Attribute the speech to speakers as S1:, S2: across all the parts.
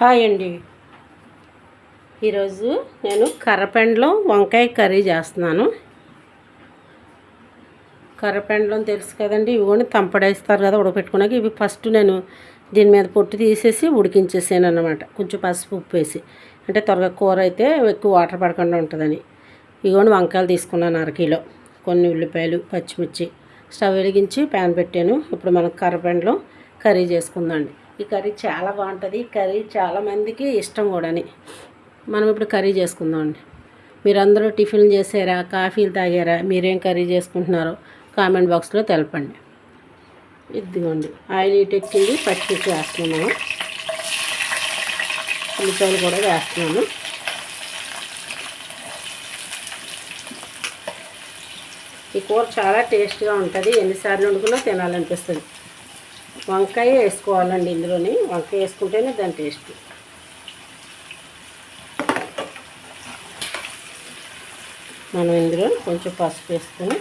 S1: Hi అండి. ఈరోజు నేను కర్రపెండలో వంకాయ కర్రీ చేస్తున్నాను. కర్రపెండలో తెలుసు కదండి ఇవి కూడా తంపడేస్తారు కదా ఉడకపెట్టుకున్నాక ఇవి ఫస్ట్ నేను దీని మీద పొట్టు తీసేసి ఉడికించేసాను అన్నమాట. కొంచెం పసుపు ఉప్పు వేసి. అంటే త్వరగా కూర అయితే ఎక్కువ వాటర్ పడకుండా ఉంటుందని. ఇగోండి వంకాయలు తీసుకున్నాను అరకిలో కొన్ని ఉల్లిపాయలు పచ్చిమిర్చి స్టవ్ వెలిగించి ప్యాన్ పెట్టాను. ఇప్పుడు మనం కర్రపెండలో కర్రీ చేసుకుందామండి ఈ కర్రీ చాలా బాగుంటుంది. ఈ కర్రీ చాలామందికి ఇష్టం కూడాని. మనం ఇప్పుడు కర్రీ చేసుకుందామండి మీరందరూ టిఫిన్లు చేసారా? కాఫీలు తాగారా? మీరేం కర్రీ చేసుకుంటున్నారో కామెంట్ బాక్స్లో తెలపండి. ఇదిగోండి ఆయిల్ ఇటెక్కింది పచ్చిమిర్చి వేస్తున్నాము ఉల్లిపాయలు కూడా వేస్తున్నాను. ఈ కూర చాలా టేస్ట్గా ఉంటుంది. ఎన్నిసార్లు వండుకున్నా తినాలనిపిస్తుంది. వంకాయ వేసుకోవాలండి ఇందులోని. వంకాయ వేసుకుంటేనే దాని టేస్ట్. మనం ఇందులో కొంచెం పసుపు వేసుకొని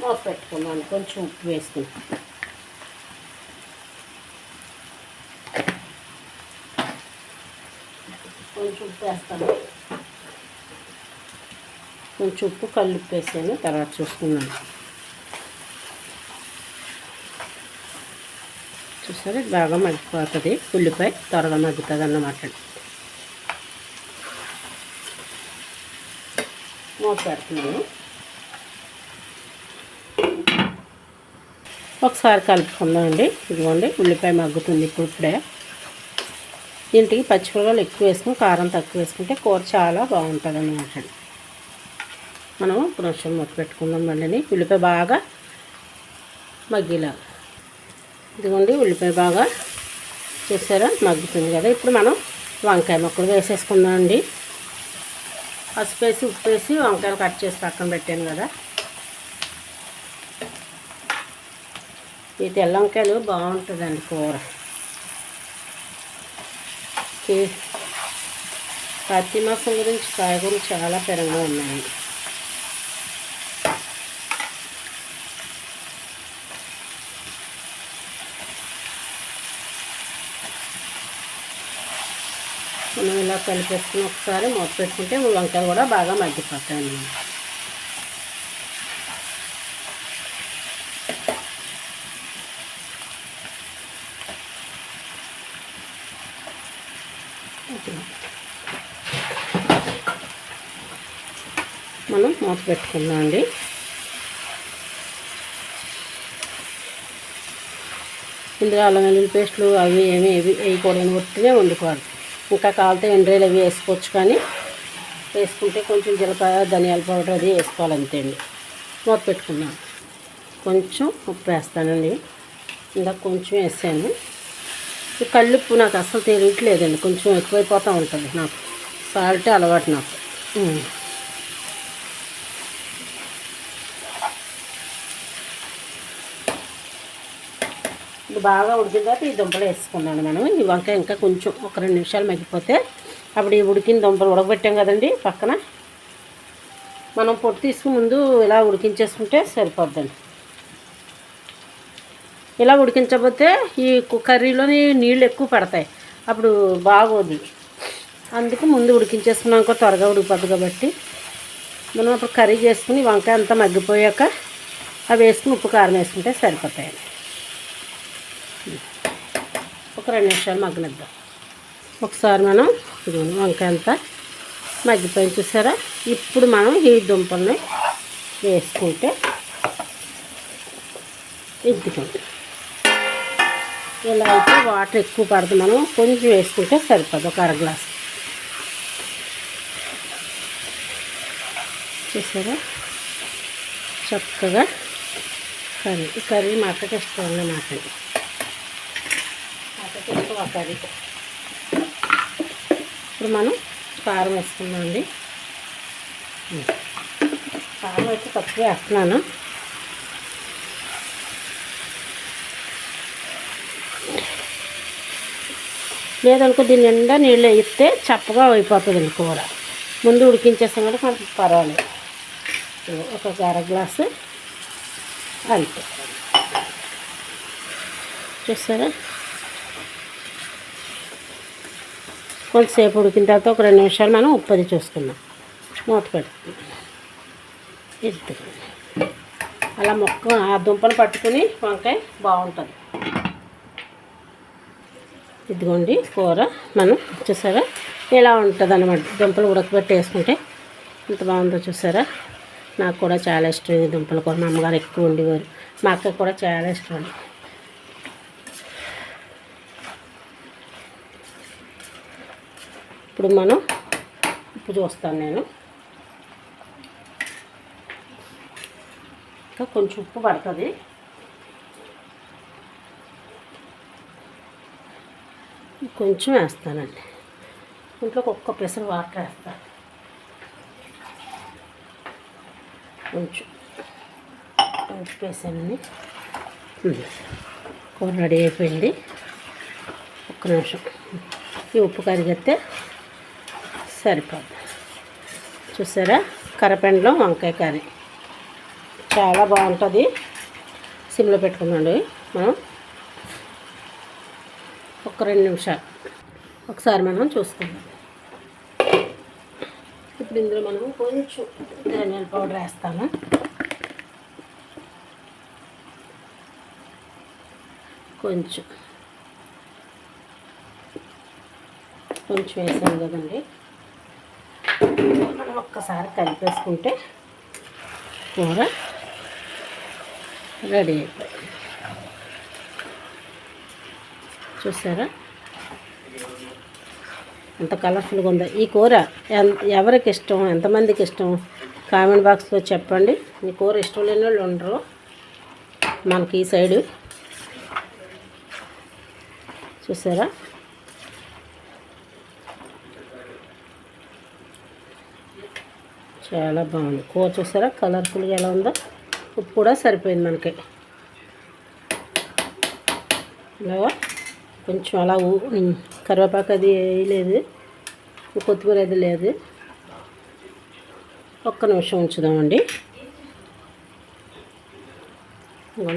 S1: మూత పెట్టుకున్నాను. కొంచెం ఉప్పు వేసుకుని కొంచెం ఉప్పు వేస్తాను. కొంచెం ఉప్పు కళ్ళు ఉప్పు వేసాను. తర్వాత చూసుకున్నాను చూసారా? బాగా మగ్గిపోతుంది. ఉల్లిపాయ త్వరగా మగ్గుతుంది అన్నమాట మూత పెడుతున్నాను ఒకసారి కలుపుకుందామండి. ఇదిగోండి ఉల్లిపాయ మగ్గుతుంది ఇప్పుడు ఇప్పుడే దీనికి పచ్చిమిరపకాయలు ఎక్కువ వేసుకుని కారం తక్కువ వేసుకుంటే కూర చాలా బాగుంటుంది అన్నమాట మనం కొంచెం మూత పెట్టుకుందాం మళ్ళీ ఉల్లిపాయ బాగా మగ్గిలాగా. ఇదిగోండి ఉల్లిపాయ బాగా చూసారా మగ్గుతుంది కదా. ఇప్పుడు మనం వంకాయ ముక్కలు వేసేసుకుందాం అండి. పసుపు వేసి ఉప్పు వేసి వంకాయలు కట్ చేసి పక్కన పెట్టాను కదా. ఈ తెల్ల వంకాయలు బాగుంటుందండి కూర. పత్తి మాసం గురించి కాయగూరలు చాలా పెరంగా ఉన్నాయండి. మనం ఇలా కలిపేసుకుని ఒకసారి మూత పెట్టుకుంటే వంకాయలు కూడా బాగా మగ్గిపోతాయి మనం మూత పెట్టుకుందాం అండి. ఇందులో అల్లం వెల్లుల్లి పేస్టులు అవి ఏమి ఏవి వేయకూడదని ఒట్టినే వండుకోవాలి. ఇంకా కావాలంటే ఎండ్రేలు అవి వేసుకోవచ్చు కానీ వేసుకుంటే కొంచెం జీలకర్ర ధనియాల పౌడర్ అది వేసుకోవాలి అంతే అండి. మూత పెట్టుకున్నాను. కొంచెం ఉప్పు వేస్తానండి. ఇందాక కొంచెం వేసాను. ఈ కళ్ళుప్పు నాకు అసలు తెలియట్లేదండి. కొంచెం ఎక్కువైపోతూ ఉంటుంది నాకు. సాల్ట్ అలవాటు నాకు. ఇది బాగా ఉడికిన తర్వాత ఈ దుంపలు వేసుకున్నాను మనం ఈ వంకాయ ఇంకా కొంచెం ఒక రెండు నిమిషాలు మగ్గిపోతే అప్పుడు ఈ ఉడికిన దుంపలు ఉడకబెట్టాం కదండి పక్కన. మనం పొట్టు తీసుకుని ముందు ఇలా ఉడికించేసుకుంటే సరిపోద్దండి. ఇలా ఉడికించకపోతే ఈ కర్రీలోని నీళ్ళు ఎక్కువ పడతాయి. అప్పుడు బాగోదు. అందుకు ముందు ఉడికించేసుకున్నాక త్వరగా ఉడికిపోద్ది కాబట్టి. మనం అప్పుడు కర్రీ చేసుకుని వంకాయ అంతా మగ్గిపోయాక అవి వేసుకుని ఉప్పు కారం వేసుకుంటే సరిపోతాయండి. ఒక రెండు నిమిషాలు మగ్గనిద్దాం. ఒకసారి మనం ఇదిగోండి వంకాయ అంతా మగ్గిపోయి చూసారా? ఇప్పుడు మనం ఈ దుంపల్ని వేసుకుంటే ఎద్దుకుంటాం ఇలా అయితే వాటర్ ఎక్కువ పడుతుంది మనం కొంచెం వేసుకుంటే సరిపోదు ఒక అర గ్లాస్. చూసారా? చక్కగా కర్రీ కర్రీ మా అక్కకి ఇష్టం అన్నమాట అక్కకి ఇష్టం ఇప్పుడు మనం కారం వేసుకుందామండి కారం అయితే తక్కువ వేస్తున్నాను. లేదనుకో దీని నిండా నీళ్ళు వేస్తే చప్పగా అయిపోతుంది కూర. ముందు ఉడికించేస్తాం కూడా కొంచెం పర్వాలేదు. ఒక అర గ్లాసు అంతే చూసారా? కొంతసేపు ఉడికిన తర్వాత ఒక రెండు నిమిషాలు మనం ఉప్పది చూసుకుందాం. మూత పెడుతుంది. ఎత్తుకుని అలా మొక్క ఆ దుంపను పట్టుకుని వంకాయ బాగుంటుంది. ఇదిగోండి కూర. మనం చూసారా? ఇలా ఉంటుంది అనమాట దుంపలు ఉడకబెట్టి వేసుకుంటే ఎంత బాగుందో చూసారా? నాకు కూడా చాలా ఇష్టం ఈ దుంపల కూర. మా అమ్మగారు ఎక్కువ ఉండేవారు మా అక్క కూడా చాలా ఇష్టం అండి. ఇప్పుడు మనం ఉప్పు చూస్తాను నేను. ఇంకా కొంచెం ఉప్పు పడుతుంది. కొంచెం వేస్తానండి. ఇంట్లో ఒక్క పెసరు వాటర్ వేస్తాను కొంచెం ఉప్పు వేసానండి. కూర రెడీ అయిపోయింది. ఒక్క నిమిషం. ఈ ఉప్పు కరిగితే సరిపోద్ది. చూసారా? కరపెండలో వంకాయ కర్రీ. చాలా బాగుంటుంది. సిమ్లో పెట్టుకున్నాండి మనం ఒక రెండు నిమిషాలు. ఒకసారి మనం చూసుకుందాం. ఇప్పుడు ఇందులో మనం కొంచెం ధనియాల పౌడర్ వేస్తాము కొంచెం. కొంచెం వేసాం కదండి. ఒక్కసారి కలిపేసుకుంటే కూర రెడీ అయిపోయింది. చూసారా? ఎంత కలర్ఫుల్గా ఉందో. ఈ కూర ఎవరికి ఇష్టం? ఎంతమందికి ఇష్టం? కామెంట్ బాక్స్లో చెప్పండి. ఈ కూర ఇష్టం లేని వాళ్ళు ఉండరు. మనకి ఈ సైడు. చూసారా? చాలా బాగుంది. కూర చూసారా? కలర్ఫుల్గా ఎలా ఉందో? ఉప్పు కూడా సరిపోయింది మనకి. ఇలా కొంచెం అలా ఊ- కరివేపాకు అది వేయలేదు కొత్తిమీర అది లేదు. ఒక్క నిమిషం ఉంచుదామండి.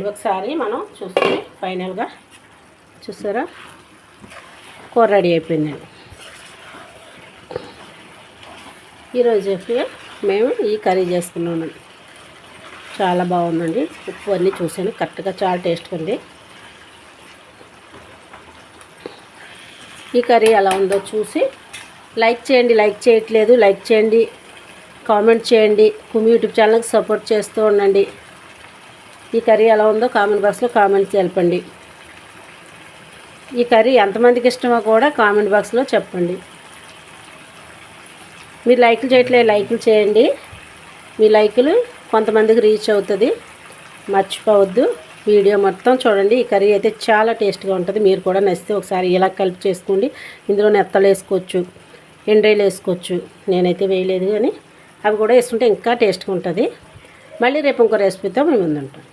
S1: ఒకసారి మనం చూస్తే ఫైనల్గా చూసారా? కూర రెడీ అయిపోయిందండి ఈరోజు మేము ఈ కర్రీ చేసుకున్నామండి చాలా బాగుందండి. ఉప్పు అన్నీ చూసాను కరెక్ట్గా చాలా టేస్ట్గా ఉంది. ఈ కర్రీ ఎలా ఉందో చూసి లైక్ చేయండి లైక్ చేయట్లేదు లైక్ చేయండి కామెంట్ చేయండి. కుమి యూట్యూబ్ ఛానల్కి సపోర్ట్ చేస్తూ ఉండండి. ఈ కర్రీ ఎలా ఉందో కామెంట్ బాక్స్లో కామెంట్ తెలపండి. ఈ కర్రీ ఎంతమందికి ఇష్టమో కూడా కామెంట్ బాక్స్లో చెప్పండి. మీరు లైకులు చేయట్లే లైకులు చేయండి. మీ లైకులు కొంతమందికి రీచ్ అవుతుంది. మర్చిపోవద్దు. వీడియో మొత్తం చూడండి. ఈ కర్రీ అయితే చాలా టేస్ట్గా ఉంటుంది. మీరు కూడా నచ్చితే ఒకసారి ఇలా కలిపి చేసుకోండి. ఇందులో నెత్తలు వేసుకోవచ్చు ఎండ్రాయిలు వేసుకోవచ్చు. నేనైతే వేయలేదు కానీ అవి కూడా వేసుకుంటే ఇంకా టేస్ట్గా ఉంటుంది. మళ్ళీ రేపు ఇంకో రెసిపీతో మేము ముందుంటాం